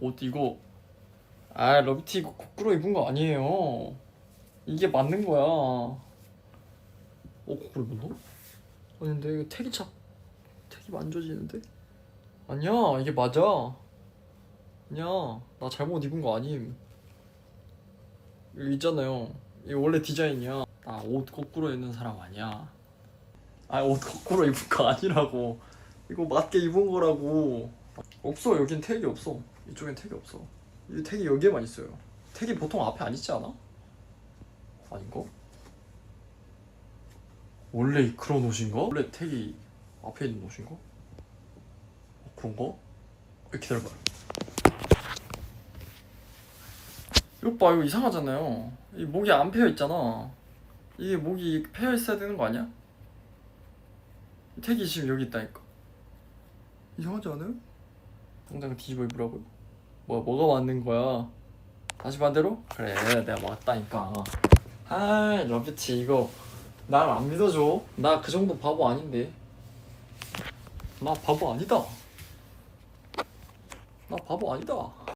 옷 이거 아 러비티 이거 거꾸로 입은 거 아니에요. 이게 맞는 거야. 어 거꾸로 입었나? 아닌데 이거 택이 차 택이 만져지는데? 아니야 이게 맞아. 아니야 나 잘못 입은 거 아님. 이거 있잖아요 이거 원래 디자인이야. 나 옷 거꾸로 입는 사람 아니야. 아 옷 거꾸로 입은 거 아니라고. 이거 맞게 입은 거라고 없어 여긴 택이 없어 이쪽엔 택이 없어 이 택이 여기에만 있어요 택이 보통 앞에 안 있지 않아? 아닌가? 원래 이- 그런 옷인가? 원래 택이 앞에 있는 옷인가? 어, 그런가? 어, 기다려봐 이거 봐 이거 이상하잖아요 이 목이 안 패여 있잖아 이게 목이 패여 있어야 되는 거 아니야? 이 택이 지금 여기 있다니까 이상하지 않아요? 당장 뒤집어 입으라고요? 뭐 뭐가 맞는 거야? 다시 반대로? 그래 내가 맞다니까. 아 러비치 이거. 날 안 믿어줘. 나 그 정도 바보 아닌데. 나 바보 아니다. 나 바보 아니다